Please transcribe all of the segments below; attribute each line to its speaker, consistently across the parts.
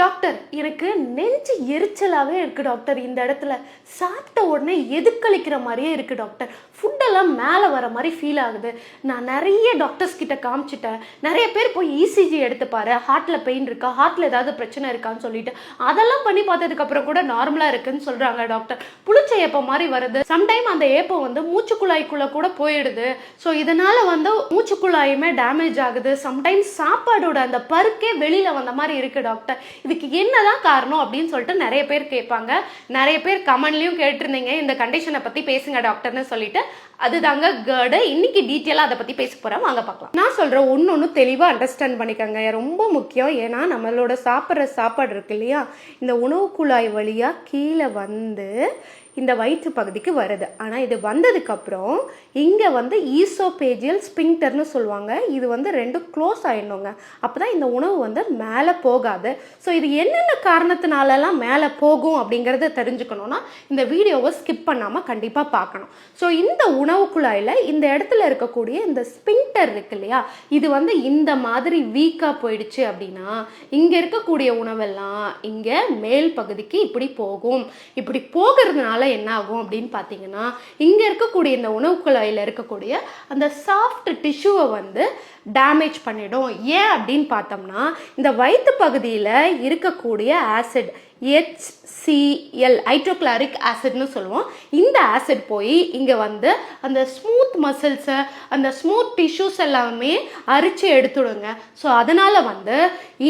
Speaker 1: Doctor எனக்கு நெஞ்சு எரிச்சலாகவே இருக்குது டாக்டர். இந்த இடத்துல சாப்பிட்ட உடனே எதுக்களிக்கிற மாதிரியே இருக்குது டாக்டர். ஃபுட்டெல்லாம் மேலே வர மாதிரி ஃபீல் ஆகுது. நான் நிறைய டாக்டர்ஸ் கிட்ட காமிச்சிட்டேன். நிறைய பேர் போய் இசிஜி எடுத்துப்பாரு. ஹார்ட்டில் பெயின் இருக்கா? ஹார்ட்டில் ஏதாவது பிரச்சனை இருக்கான்னு சொல்லிட்டு அதெல்லாம் பண்ணி பார்த்ததுக்கப்புறம் கூட நார்மலாக இருக்குன்னு சொல்கிறாங்க டாக்டர். புளிச்ச ஏப்பம் மாதிரி வருது. சம்டைம் அந்த ஏப்பம் வந்து மூச்சுக்குழாய்க்குள்ளே கூட போயிடுது. ஸோ இதனால் வந்து மூச்சுக்குழாயுமே டேமேஜ் ஆகுது. சம்டைம்ஸ் சாப்பாடோட அந்த பருக்கே வெளியில் வந்த மாதிரி இருக்குது டாக்டர். இதுக்கு என்னதான் காரணம் அப்படின்னு சொல்லிட்டு நிறைய பேர் கேட்பாங்க. நிறைய பேர் கமெண்ட்லையும் கேட்டிருந்தீங்க. இந்த கண்டிஷனை பத்தி பேசுங்க டாக்டர்னு சொல்லிட்டு. அதுதாங்க கேர்டு. இன்னைக்கு டீட்டெயிலாக அதை பற்றி பேச போகிறேன் வாங்க பார்க்கலாம். நான் சொல்கிறேன் ஒன்று ஒன்று தெளிவாக அண்டர்ஸ்டாண்ட் பண்ணிக்கோங்க. ரொம்ப முக்கியம். ஏன்னா நம்மளோட சாப்பிட்ற சாப்பாடு இருக்கு இல்லையா? இந்த உணவு குழாய் வழியாக கீழே வந்து இந்த வயிற்று பகுதிக்கு வருது. ஆனால் இது வந்ததுக்கப்புறம் இங்கே வந்து ஈசோபேஜியல் ஸ்பிங்டர்னு சொல்லுவாங்க. இது வந்து ரெண்டும் க்ளோஸ் ஆகிடணுங்க அப்போ தான் இந்த உணவு வந்து மேலே போகாது. ஸோ இது என்னென்ன காரணத்தினாலலாம் மேலே போகும் அப்படிங்கிறத தெரிஞ்சுக்கணுன்னா இந்த வீடியோவை ஸ்கிப் பண்ணாமல் கண்டிப்பாக பார்க்கணும். ஸோ இந்த உணவு உணவு குழாயில் இந்த இடத்துல இருக்கக்கூடிய இந்த ஸ்பிங்டர் இருக்கு இல்லையா? இது வந்து இந்த மாதிரி வீக்காக போயிடுச்சு அப்படின்னா இங்கே இருக்கக்கூடிய உணவெல்லாம் இங்கே மேல் பகுதிக்கு இப்படி போகும். இப்படி போகிறதுனால என்ன ஆகும் அப்படின்னு பார்த்தீங்கன்னா இங்கே இருக்கக்கூடிய இந்த உணவு குழாயில் இருக்கக்கூடிய அந்த சாஃப்ட் டிஷ்யூவை வந்து டேமேஜ் பண்ணிடும். ஏன் அப்படின்னு பார்த்தோம்னா இந்த வயிற்று பகுதியில் இருக்கக்கூடிய ஆசிட் ஹெச்சிஎல் ஹைட்ரோக்ளாரிக் ஆசிட்னு சொல்லுவோம். இந்த ஆசிட் போய் இங்கே வந்து அந்த ஸ்மூத் மசில்ஸை அந்த ஸ்மூத் டிஷ்யூஸ் எல்லாமே அரிச்சு எடுத்துடுங்க. ஸோ அதனால் வந்து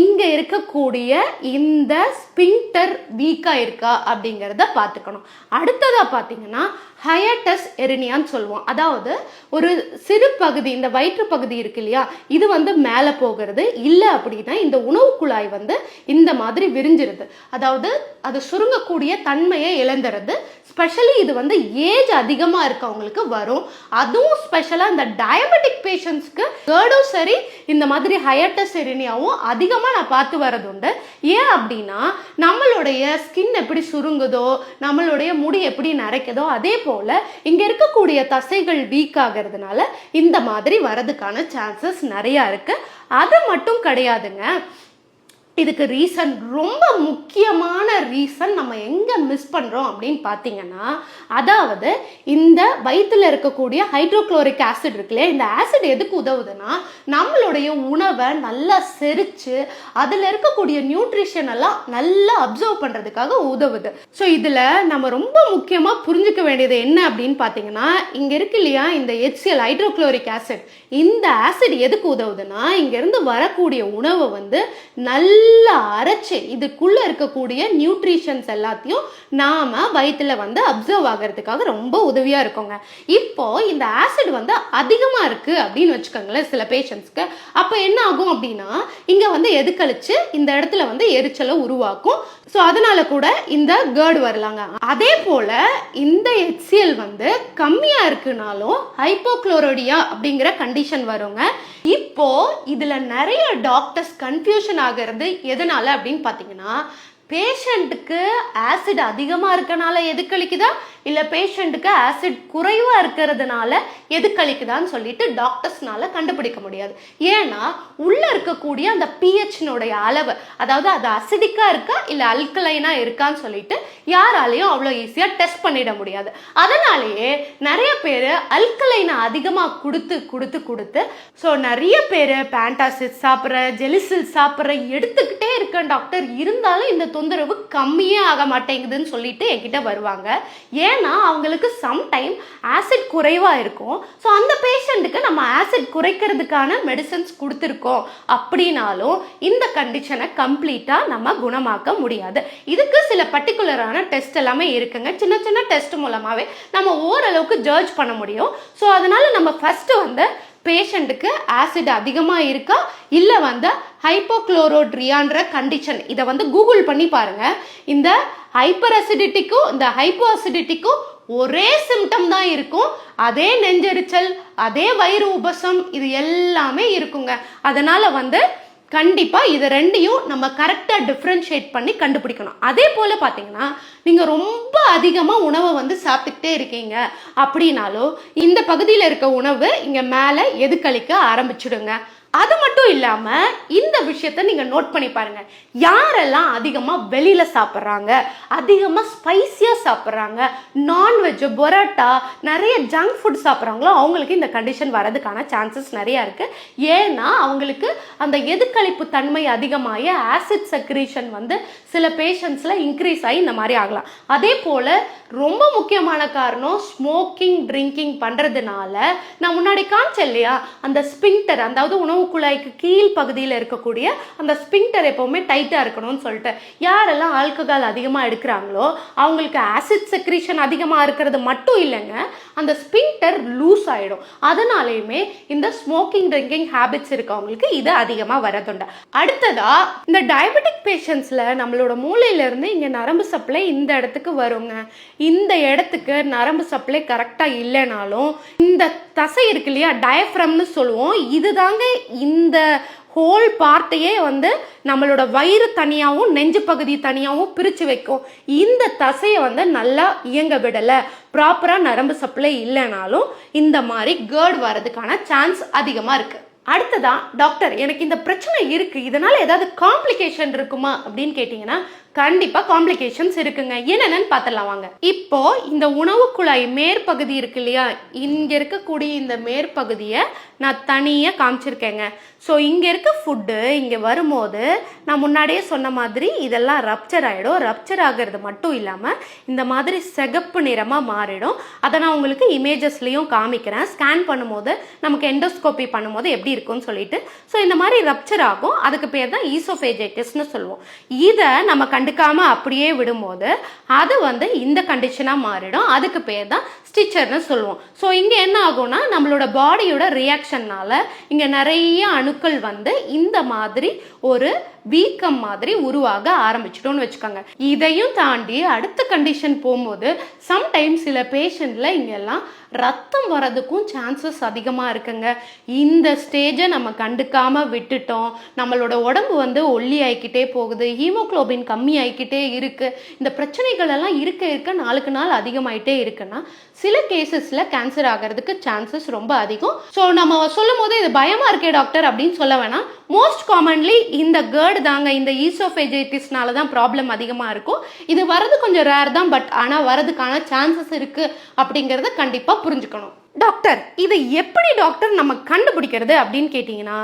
Speaker 1: இங்கே இருக்கக்கூடிய இந்த ஸ்பிங்டர் வீக்காக இருக்கா அப்படிங்கிறத பார்த்துக்கணும். அடுத்ததாக பார்த்தீங்கன்னா ஹயட்டஸ் எரினியான்னு சொல்லுவோம். அதாவது ஒரு சிறு பகுதி இந்த வயிற்று பகுதி இருக்கு இல்லையா இது வந்து மேலே போகிறது. இல்லை அப்படின்னா இந்த உணவு குழாய் வந்து இந்த மாதிரி விரிஞ்சிருது. அதாவது அது சுருங்கக்கூடிய தன்மையை இழந்துருது ஸ்பெஷலி இது வந்து ஏஜ் அதிகமாக இருக்கவங்களுக்கு வரும். அதுவும் ஸ்பெஷலாக இந்த டயபெட்டிக் பேஷண்ட்ஸ்க்கு கேர்டும் சரி இந்த மாதிரி ஹயட்டஸ் அதிகமாக நான் பார்த்து வரது உண்டு ஏன் அப்படின்னா நம்மளுடைய ஸ்கின் எப்படி சுருங்குதோ நம்மளுடைய முடி எப்படி நரைக்குதோ அதே போல் இங்கே இருக்கக்கூடிய தசைகள் வீக் ஆகிறதுனால இந்த மாதிரி வரதுக்கான சான்சஸ் நிறையா இருக்குது அது மட்டும் கிடையாதுங்க. இதுக்கு ரீசன் ரொம்ப முக்கியமான ரீசன் நம்ம எங்கே மிஸ் பண்ணுறோம் அப்படின்னு பார்த்தீங்கன்னா அதாவது இந்த வயிற்றில் இருக்கக்கூடிய ஹைட்ரோக்ளோரிக் ஆசிட் இருக்கு இந்த ஆசிட் எதுக்கு உதவுதுன்னா நம்மளுடைய உணவை நல்லா செரித்து அதில் இருக்கக்கூடிய நியூட்ரிஷன் எல்லாம் நல்லா அப்சர்வ் பண்ணுறதுக்காக உதவுது. ஸோ இதில் நம்ம ரொம்ப முக்கியமாக புரிஞ்சுக்க வேண்டியது என்ன அப்படின்னு பார்த்தீங்கன்னா இங்கே இருக்கு இல்லையா இந்த ஹெச்சிஎல் ஹைட்ரோக்ளோரிக் ஆசிட் இந்த ஆசிட் எதுக்கு உதவுதுன்னா இங்கேருந்து வரக்கூடிய உணவை வந்து நல்ல ஃபுல்லாக அரைச்சு இதுக்குள்ளே இருக்கக்கூடிய நியூட்ரிஷன்ஸ் எல்லாத்தையும் நாம் வயிற்றுல வந்து அப்சர்வ் ஆகிறதுக்காக ரொம்ப உதவியாக இருக்குங்க. இப்போ இந்த ஆசிட் வந்து அதிகமாக இருக்குது அப்படின்னு வச்சுக்கோங்களேன் சில பேஷண்ட்ஸ்க்கு அப்போ என்ன ஆகும் அப்படின்னா இங்கே வந்து எதுக்கழிச்சு இந்த இடத்துல வந்து எரிச்சலை உருவாக்கும். ஸோ அதனால கூட இந்த கேர்டு வரலாங்க. அதே போல் இந்த ஹெச்சிஎல் வந்து கம்மியாக இருக்குனாலும் ஹைப்போக்ளோரோடியா அப்படிங்கிற கண்டிஷன் வருங்க. இப்போ இதில் நிறைய டாக்டர்ஸ் கன்ஃபியூஷன் ஆகிறது எதனால அப்படின்னு பார்த்தீங்கன்னா பேஷண்ட்டுக்கு ஆசிட் அதிகமாக இருக்கனால எது கழிக்குதா இல்லை பேஷண்ட்டுக்கு ஆசிட் குறைவாக இருக்கிறதுனால எது கழிக்குதான்னு சொல்லிட்டு டாக்டர்ஸ்னால கண்டுபிடிக்க முடியாது. ஏன்னா உள்ளே இருக்கக்கூடிய அந்த பிஹெச்னுடைய அளவு அதாவது அது அசிடிக்காக இருக்கா இல்லை அல்கலைனாக இருக்கான்னு சொல்லிட்டு யாராலையும் அவ்வளோ ஈஸியாக டெஸ்ட் பண்ணிட முடியாது. அதனாலேயே நிறைய பேர் அல்கலைனை அதிகமாக கொடுத்து கொடுத்து கொடுத்து ஸோ நிறைய பேர் பேண்டாசிட் சாப்பிட்ற ஜெலிசில் சாப்பிட்ற எடுத்துக்கிட்டே இருக்கேன் டாக்டர் இருந்தாலும் இந்த தொந்தரவு கம்மியே ஆக மாட்டேங்குதுன்னு சொல்லிட்டு என்கிட்ட வருவாங்க. ஏன்னா அவங்களுக்கு சம்டைம் ஆசிட் குறைவாக இருக்கும். ஸோ அந்த பேஷண்ட்டுக்கு நம்ம ஆசிட் குறைக்கிறதுக்கான மெடிசன்ஸ் கொடுத்துருக்கோம். அப்படின்னாலும் இந்த கண்டிஷனை கம்ப்ளீட்டாக நம்ம குணமாக்க முடியாது. இதுக்கு சில பர்டிகுலரான டெஸ்ட் எல்லாமே இருக்குங்க. சின்ன சின்ன டெஸ்ட் மூலமாகவே நம்ம ஓரளவுக்கு ஜட்ஜ் பண்ண முடியும். ஸோ அதனால் நம்ம ஃபஸ்ட்டு வந்து பேஷண்ட்டுக்கு ஆசிட் அதிகமாக இருக்கா? இல்லை வந்து ஹைப்போக்ளோரோட்ரியான்ற கண்டிஷன் இதை வந்து கூகுள் பண்ணி பாருங்க. இந்த ஹைப்பர் அசிடிட்டிக்கும் இந்த ஹைப்போ அசிடிட்டிக்கும் ஒரே சிம்டம் தான் இருக்கும். அதே நெஞ்செரிச்சல் அதே வயிறு உபசம் இது எல்லாமே இருக்குங்க. அதனால் வந்து கண்டிப்பாக இது ரெண்டையும் நம்ம கரெக்டாக டிஃப்ரென்ஷியேட் பண்ணி கண்டுபிடிக்கணும். அதே போல் பார்த்தீங்கன்னா நீங்கள் ரொம்ப அதிகமாக உணவை வந்து சாப்பிட்டுக்கிட்டே இருக்கீங்க அப்படின்னாலும் இந்த பகுதியில் இருக்க உணவு இங்கே மேலே எதுக்களிக்க ஆரம்பிச்சிடுங்க? அது மட்டும் இல்லாம இந்த விஷயத்த நீங்க நோட் பண்ணி பாருங்க. யாரெல்லாம் அதிகமா வெளியில சாப்பிட்றாங்க அதிகமா ஸ்பைசியா சாப்பிட்றாங்க நான்வெஜ் பொரோட்டா நிறைய ஜங்க் ஃபுட் சாப்பிட்றாங்களோ அவங்களுக்கு இந்த கண்டிஷன் வரதுக்கான சான்சஸ் நிறைய இருக்கு. ஏன்னா அவங்களுக்கு அந்த எதுக்களிப்பு தன்மை அதிகமாகி ஆசிட் செக்ரீஷன் வந்து சில பேஷண்ட்ஸில் இன்க்ரீஸ் ஆகி இந்த மாதிரி ஆகலாம். அதே போல் ரொம்ப முக்கியமான காரணம் ஸ்மோக்கிங் ட்ரிங்கிங் பண்ணுறதுனால நான் முன்னாடி காமிச்சேன் இல்லையா? அந்த ஸ்பிங்டர் அதாவது உணவு குழாய்க்கு கீழ் பகுதியில் இருக்கக்கூடிய அந்த ஸ்பிங்டர் எப்போவுமே டைட்டாக இருக்கணும்னு சொல்லிட்டு. யாரெல்லாம் ஆல்கஹால் அதிகமாக எடுக்கிறாங்களோ அவங்களுக்கு ஆசிட் செக்ரீஷன் அதிகமாக இருக்கிறது மட்டும் இல்லைங்க அந்த ஸ்பிங்டர் லூஸ் ஆகிடும் அதனாலேயுமே இந்த ஸ்மோக்கிங் ட்ரிங்கிங் ஹேபிட்ஸ் இருக்கவங்களுக்கு இது அதிகமாக வரதுண்டு அடுத்ததாக இந்த டயபெட்டிக் பேஷண்ட்ஸில் நம்மளோட மூளையிலேருந்து இங்கே நரம்பு சப்ளை இந்த இடத்துக்கு வருங்க. இந்த இடத்துக்கு நரம்பு சப்ளை கரெக்டாக இல்லைனாலும் இந்த தசை இருக்கு இல்லையா டயஃப்ரம்னு சொல்லுவோம். இதுதாங்க இந்த ஹோல் பார்ட்டையே வந்து நம்மளோட வயிறு தனியாகவும் நெஞ்சு பகுதி தனியாகவும் பிரித்து வைக்கும். இந்த தசையை வந்து நல்லா இயங்க விடலை. ப்ராப்பராக நரம்பு சப்ளை இல்லைனாலும் இந்த மாதிரி கேர்ட் வரதுக்கான சான்ஸ் அதிகமாக இருக்குது அடுத்ததா டாக்டர் எனக்கு இந்த பிரச்சனை இருக்கு இதனால ஏதாவது காம்ப்ளிகேஷன் இருக்குமா அப்படின்னு கேட்டிங்கன்னா கண்டிப்பாக காம்ப்ளிகேஷன்ஸ் இருக்குங்க. என்னென்னு பார்த்துடலாம் வாங்க. இப்போ இந்த உணவு குழாய் மேற்பகுதி இருக்கு இல்லையா? இங்கே இருக்கக்கூடிய இந்த மேற்பகுதியை நான் தனியாக காமிச்சிருக்கேங்க. ஸோ இங்கே இருக்க ஃபுட்டு இங்கே வரும்போது நான் முன்னாடியே சொன்ன மாதிரி இதெல்லாம் ரப்சர் ஆகிடும் ரப்சர் ஆகிறது மட்டும் இல்லாமல் இந்த மாதிரி சிகப்பு நிறமாக மாறிடும். அதை நான் உங்களுக்கு இமேஜஸ்லேயும் காமிக்கிறேன். ஸ்கேன் பண்ணும்போது நமக்கு எண்டோஸ்கோபி பண்ணும்போது எப்படி இருக்கும்னு சொல்லிட்டு. ஸோ இந்த மாதிரி ரப்சர் ஆகும். அதுக்கு பேர் தான் ஈசோஃபேஜைட்டிஸ்னு சொல்லுவோம். இதை நம்ம கண்டுக்காமல் அப்படியே விடும்போது அது வந்து இந்த கண்டிஷனாக மாறிடும். அதுக்கு பேர் தான் ஸ்டிச்சர்னு சொல்லுவோம். ஸோ இங்கே என்ன ஆகும்னா நம்மளோட பாடியோட ரியாக்ஷன்னால இங்கே நிறைய அணுக்கள் வந்து இந்த மாதிரி ஒரு வீக்கம் மாதிரி உருவாக ஆரம்பிச்சிட்டோம்னு வச்சுக்கோங்க. இதையும் தாண்டி அடுத்த கண்டிஷன் போகும்போது சம்டைம்ஸ் சில பேஷண்ட்ல இங்கெல்லாம் ரத்தம் வரதுக்கும் சான்சஸ் அதிகமாக இருக்குங்க. இந்த ஸ்டேஜை நம்ம கண்டுக்காமல் விட்டுட்டோம். நம்மளோட உடம்பு வந்து ஒல்லி ஆகிக்கிட்டே போகுது. ஹீமோக்ளோபின் கம்மி ஆகிக்கிட்டே இருக்கு. இந்த பிரச்சனைகள் எல்லாம் இருக்க இருக்க நாளுக்கு நாள் அதிகமாயிட்டே இருக்குன்னா சில கேசஸில் கேன்சர் ஆகிறதுக்கு சான்சஸ் ரொம்ப அதிகம். ஸோ நம்ம சொல்லும் போது இது பயமாக இருக்கே டாக்டர் அப்படின்னு சொல்ல வேணாம். மோஸ்ட் காமன்லி இந்த கேர்டு தாங்க இந்த ஈசோஃபெஜைட்டிஸ்னால தான் ப்ராப்ளம் அதிகமாக இருக்கும். இது வரது கொஞ்சம் ரேர் தான் பட் ஆனால் வரதுக்கான சான்சஸ் இருக்குது அப்படிங்கிறத கண்டிப்பாக புரிஞ்சுக்கணும். டாக்டர் இதை எப்படி டாக்டர் நம்ம கண்டுபிடிக்கிறது அப்படின்னு கேட்டிங்கன்னா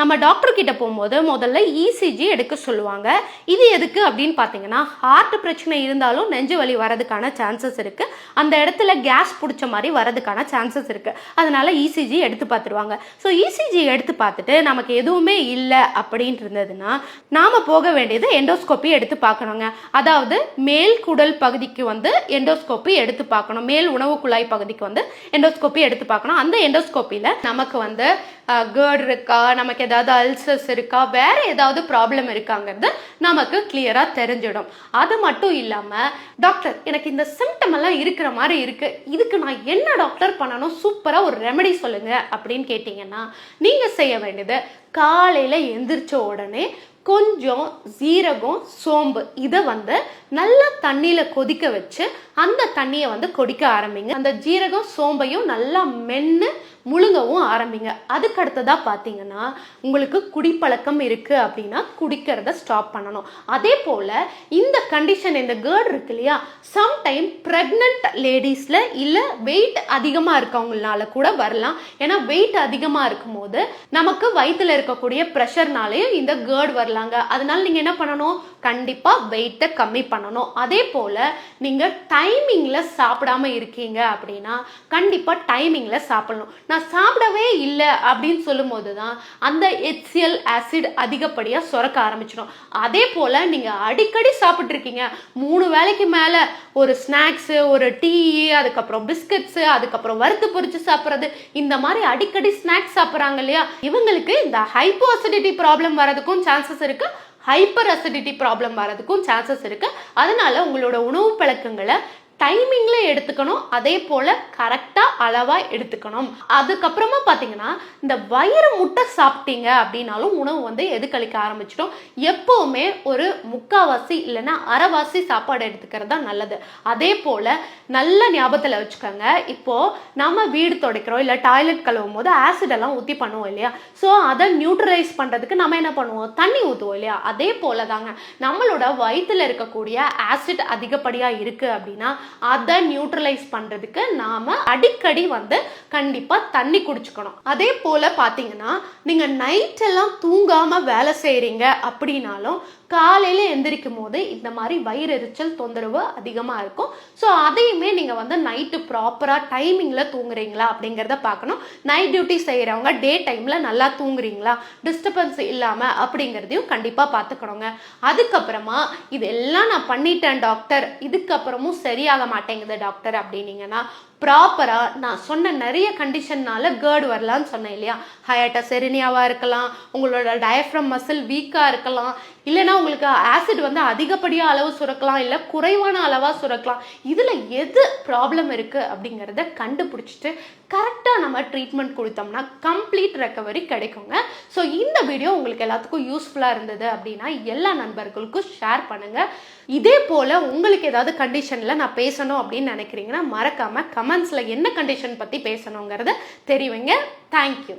Speaker 1: நம்ம டாக்டர் கிட்ட போகும்போது முதல்ல இசிஜி எடுக்க சொல்லுவாங்க. இது எதுக்கு அப்படின்னு பார்த்தீங்கன்னா ஹார்ட் பிரச்சனை இருந்தாலும் நெஞ்சு வலி வரதுக்கான சான்சஸ் இருக்குது அந்த இடத்துல கேஸ் பிடிச்ச மாதிரி வரதுக்கான சான்சஸ் இருக்குது அதனால இசிஜி எடுத்து பார்த்துருவாங்க. ஸோ இசிஜி எடுத்து பார்த்துட்டு நமக்கு எதுவுமே இல்லை அப்படின்னு இருந்ததுன்னா நாம் போக வேண்டியது எண்டோஸ்கோப்பி எடுத்து பார்க்கணுங்க. அதாவது மேல் குடல் பகுதிக்கு வந்து எண்டோஸ்கோப்பி எடுத்து பார்க்கணும். மேல் உணவு குழாய் பகுதிக்கு வந்து எண்டோஸ்கோப்பி எடுத்து பார்க்கணும். அந்த எண்டோஸ்கோப்பியில் நமக்கு வந்து கேர்ட் இருக்கா? நமக்கு ஏதாவது அல்சர்ஸ் இருக்கா? வேற ஏதாவது ப்ராப்ளம் இருக்காங்கிறது நமக்கு கிளியராக தெரிஞ்சிடும். அது மட்டும் இல்லாமல் டாக்டர் எனக்கு இந்த சிம்டம் எல்லாம் இருக்கிற மாதிரி இருக்கு. இதுக்கு நான் என்ன டாக்டர் பண்ணணும்? சூப்பராக ஒரு ரெமெடி சொல்லுங்க அப்படின்னு கேட்டிங்கன்னா நீங்கள் செய்ய வேண்டியது காலையில் எந்திரிச்ச உடனே கொஞ்சம் ஜீரகம் சோம்பு இதை வந்து நல்லா தண்ணியில் கொதிக்க வச்சு அந்த தண்ணியை வந்து கொதிக்க ஆரம்பிங்க. அந்த ஜீரகம் சோம்பையும் நல்லா மென்று முழுங்கவும் ஆரம்பிங்க. அதுக்கு அடுத்ததா பார்த்தீங்கன்னா உங்களுக்கு குடிப்பழக்கம் இருக்கு அப்படின்னா குடிக்கிறத ஸ்டாப் பண்ணணும். அதே போல் இந்த கண்டிஷன் இந்த கேர்ட் இருக்கு இல்லையா சம்டைம் ப்ரெக்னென்ட் லேடிஸில் இல்லை வெயிட் அதிகமாக இருக்கவங்களால கூட வரலாம். ஏன்னா வெயிட் அதிகமாக இருக்கும்போது நமக்கு வயிற்றுல இருக்கக்கூடிய ப்ரெஷர்னாலேயும் இந்த கேர்ட் வரலாங்க. அதனால நீங்கள் என்ன பண்ணணும்? கண்டிப்பாக வெயிட்டை கம்மி பண்ணணும். அதே போல் நீங்கள் டைமிங்கில் சாப்பிடாம இருக்கீங்க அப்படின்னா கண்டிப்பாக டைமிங்கில் சாப்பிடணும். நான் சாப்பிடவே இல்லை அப்படின்னு சொல்லும்போது தான் அந்த ஹெச்சிஎல் ஆசிட் அதிகப்படியாக சுரக்க ஆரம்பிச்சிடும். அதே போல் நீங்கள் அடிக்கடி சாப்பிட்ருக்கீங்க மூணு வேலைக்கு மேலே ஒரு ஸ்நாக்ஸு ஒரு டீ அதுக்கப்புறம் பிஸ்கட்ஸு அதுக்கப்புறம் வறுத்து பொறிச்சு சாப்பிட்றது இந்த மாதிரி அடிக்கடி ஸ்நாக்ஸ் சாப்பிட்றாங்க இல்லையா? இவங்களுக்கு இந்த ஹைப்போ அசிடிட்டி ப்ராப்ளம் வரதுக்கும் சான்சஸ் இருக்குது ஹைப்பர் அசிடிட்டி ப்ராப்ளம் வரதுக்கும் சான்சஸ் இருக்குது அதனால உங்களோட உணவு பழக்கங்களை டைமிங்கில் எடுத்துக்கணும். அதே போல் கரெக்டாக அளவாக எடுத்துக்கணும். அதுக்கப்புறமா பார்த்தீங்கன்னா இந்த வயிறு முட்டை சாப்பிட்டீங்க அப்படின்னாலும் உணவு வந்து எதுக்களிக்க ஆரம்பிச்சிட்டோம் எப்போவுமே ஒரு முக்காவாசி இல்லைன்னா அரைவாசி சாப்பாடு எடுத்துக்கிறது தான் நல்லது. அதே போல் நல்ல ஞாபகத்தில் வச்சுக்கோங்க. இப்போது நம்ம வீடு துடைக்கிறோம் இல்லை டாய்லெட் கழுவும் போது ஆசிடெல்லாம் ஊற்றி பண்ணுவோம் இல்லையா? ஸோ அதை நியூட்ரலைஸ் பண்ணுறதுக்கு நம்ம என்ன பண்ணுவோம்? தண்ணி ஊற்றுவோம் இல்லையா? அதே போல தாங்க நம்மளோட வயிற்றில் இருக்கக்கூடிய ஆசிட் அதிகப்படியாக இருக்குது அப்படின்னா அதை நியூட்ரலைஸ் பண்ணுறதுக்கு நாம் அடிக்கடி வந்து கண்டிப்பாக தண்ணி குடிச்சுக்கணும். அதே போல் பார்த்தீங்கன்னா நீங்கள் நைட் எல்லாம் தூங்காமல் வேலை செய்கிறீங்க அப்படின்னாலும் காலையில் எந்திரிக்கும் போது இந்த மாதிரி வயிறு எரிச்சல் தொந்தரவு அதிகமாக இருக்கும். ஸோ அதையுமே நீங்கள் வந்து நைட்டு ப்ராப்பராக டைமிங்கில் தூங்குறீங்களா அப்படிங்கிறத பார்க்கணும். நைட் டியூட்டி செய்கிறவங்க டே டைமில் நல்லா தூங்குறீங்களா? டிஸ்டர்பன்ஸ் இல்லாமல் அப்படிங்கிறதையும் கண்டிப்பாக பார்த்துக்கணுங்க. அதுக்கப்புறமா இதெல்லாம் நான் பண்ணிட்டேன் டாக்டர் இதுக்கப்புறமும் சரியாக மாட்டேங்குது டாக்டர் அப்படின்னீங்கன்னா ப்ராப்பராக நான் சொன்ன நிறைய கண்டிஷன்னால கேர்டு வரலான்னு சொன்னேன் இல்லையா? ஹயாட்டா செரினியாவாக இருக்கலாம் உங்களோட டயஃப்ரம் மசில் வீக்காக இருக்கலாம் இல்லைன்னா உங்களுக்கு ஆசிட் வந்து அதிகப்படியாக அளவு சுரக்கலாம் இல்லை குறைவான அளவாக சுரக்கலாம். இதில் எது ப்ராப்ளம் இருக்குது அப்படிங்கிறத கண்டுபிடிச்சிட்டு கரெக்டாக நம்ம ட்ரீட்மெண்ட் கொடுத்தோம்னா கம்ப்ளீட் ரெக்கவரி கிடைக்குங்க. ஸோ இந்த வீடியோ உங்களுக்கு எல்லாத்துக்கும் யூஸ்ஃபுல்லாக இருந்தது அப்படின்னா எல்லா நண்பர்களுக்கும் ஷேர் பண்ணுங்கள் இதே போல் உங்களுக்கு ஏதாவது கண்டிஷனில் நான் பேசணும் அப்படின்னு நினைக்கிறீங்கன்னா மறக்காமல் கமெண்ட்ஸில் என்ன கண்டிஷன் பற்றி பேசணுங்கிறத தெரிவிங்க. தேங்க்யூ